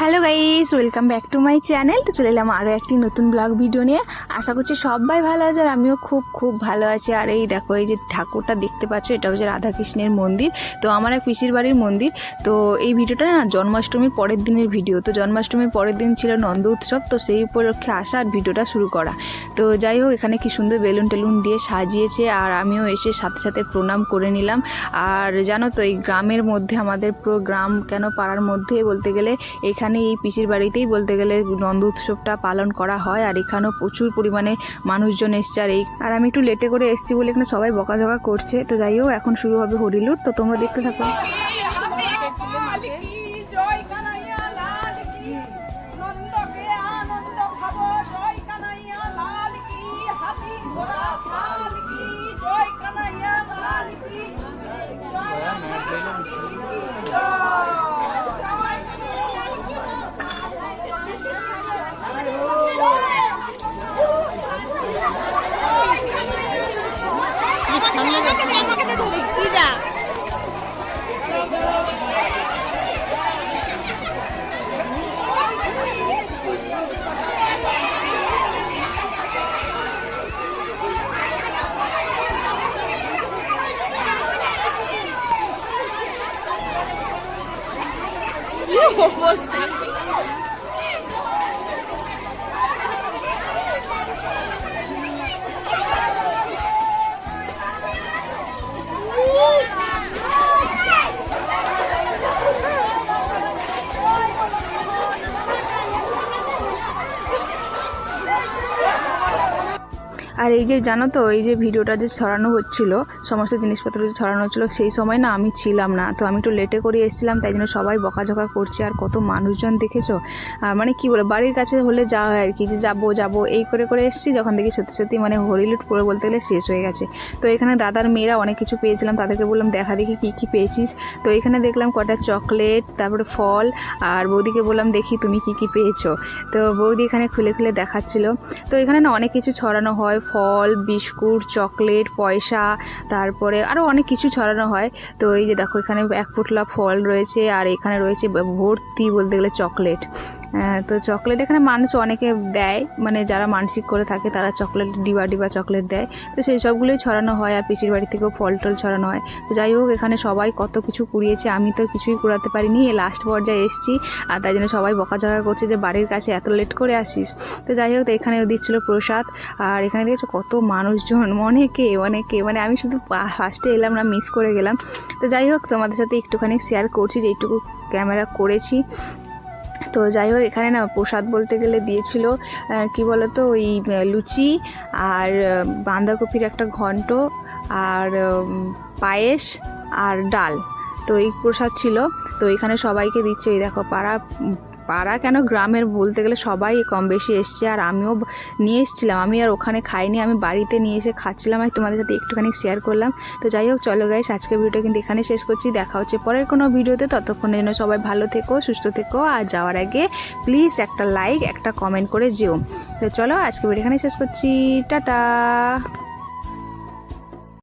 Hello guys welcome back to my channel তো চলে এলাম আরও একটি নতুন ব্লগ ভিডিও নিয়ে। আশা করছি সবাই ভালো আছে আর আমিও খুব খুব ভালো আছি। আর এই দেখো, এই যে ঠাকুরটা দেখতে পাচ্ছ, এটা হচ্ছে রাধাকৃষ্ণের মন্দির। তো আমার এক পিসির বাড়ির মন্দির। তো এই ভিডিওটা না জন্মাষ্টমীর পরের দিনের ভিডিও তো জন্মাষ্টমীর পরের দিন ছিল নন্দ উৎসব, তো সেই উপলক্ষে আসা আর ভিডিওটা শুরু করা। তো যাই হোক, এখানে কি সুন্দর বেলুন টেলুন দিয়ে সাজিয়েছে আর আমিও এসে সাথে সাথে প্রণাম করে নিলাম। আর জানো তো, এই গ্রামের মধ্যে, আমাদের পুরো গ্রাম কেন পাড়ার মধ্যে বলতে গেলে, এখানে এই পিসির বাড়িতেই বলতে গেলে নন্দ উৎসবটা পালন করা হয়, আর এখানেও প্রচুর পরিমাণে মানুষজন এসছে আর এই, আর আমি একটু লেটে করে এসছি বলে এখানে সবাই বকাঝকা করছে। তো যাই হোক, এখন শুরু হবে হরিলুট, তো তোমরা দেখতে থাকো। ya. Oh. আর এই যে জানো তো, এই যে ভিডিওটা যে ছড়ানো হচ্ছিল, সমস্ত জিনিসপত্র যে ছড়ানো হচ্ছিল, সেই সময় না আমি ছিলাম না। তো আমি একটু লেটে করে এসেছিলাম, তাই জন্য সবাই বকাঝকা করছে, আর কত মানুষজন দেখেছ? মানে কি বলে বাড়ির কাছে হলে যাওয়া হয় আর কি, যে যাব যাব, এই করে করে এসেছি, যখন দেখি সত্যি সত্যি মানে হরিলুট করে বলতে গেলে শেষ হয়ে গেছে। তো এখানে দাদার মেয়েরা অনেক কিছু পেয়েছিলাম, তাদেরকে বললাম, দেখা দেখি কী কী পেয়েছিস? তো এখানে দেখলাম কটা চকলেট, তারপরে ফল, আর বৌদিকে বললাম, দেখি তুমি কি কি পেয়েছ? তো বৌদি এখানে খুলে খুলে দেখাচ্ছিল। তো এখানে না অনেক কিছু ছড়ানো হয় ফল, বিস্কুট, চকলেট, পয়সা, তারপরে আরও অনেক কিছু ছড়ানো হয়। তো এই যে দেখো, এখানে এক ফুটলা ফল রয়েছে আর এখানে রয়েছে ভর্তি বলতে গেলে চকলেট। তো চকলেট এখানে মানুষ অনেকে দেয় মানে যারা মানসিক করে থাকে তারা চকলেট ডিবা ডিবা চকলেট দেয়। তো সেই সবগুলোই ছড়ানো হয় আর পিসির বাড়ি থেকেও ফল টল ছড়ানো হয়। তো যাই হোক, এখানে সবাই কত কিছু কুড়িয়েছে, আমি তো কিছুই কুড়াতে পারিনি। এই লাস্ট পর্যায়ে এসেছি আর তাই জন্য সবাই বকাঝকা করছে যে, বাড়ির কাছে এত লেট করে আসিস তো যাই হোক তো এখানে দিচ্ছিল প্রসাদ। আর এখানে দেখেছ? কত মানুষজন, অনেকে অনেকে। মানে আমি শুধু ফার্স্টে এলাম, না মিস করে গেলাম। তো যাই হোক, তোমাদের সাথে একটুখানি শেয়ার করছি, যেইটুকু ক্যামেরা করেছি। তো যাই হোক, এখানে না, প্রসাদ বলতে গেলে দিয়েছিল কি বলতো, ওই লুচি আর বাঁধাকপির একটা ঘন্ট আর পায়েস আর ডাল। তো এই প্রসাদ ছিল। তো এখানে সবাইকে দিচ্ছে, এই দেখো, পাড়া পাড়া কেন গ্রামের বলতে গেলে সবাই কম বেশি এসছে আর আমিও নিয়ে এসেছিলাম। আমি আর ওখানে খাইনি, আমি বাড়িতে নিয়ে এসে খাচ্ছিলাম আর তোমাদের সাথে একটুখানি শেয়ার করলাম। তো যাই হোক, চলো গাইস আজকের ভিডিও কিন্তু এখানে শেষ করছি। দেখা হচ্ছে পরের কোনো ভিডিওতে ততক্ষণের জন্য সবাই ভালো থেকো, সুস্থ থেকো আর যাওয়ার আগে প্লিজ একটা লাইক একটা কমেন্ট করে যেও। তো চলো আজকে ভিডিও এখানে শেষ করছি। টাটা!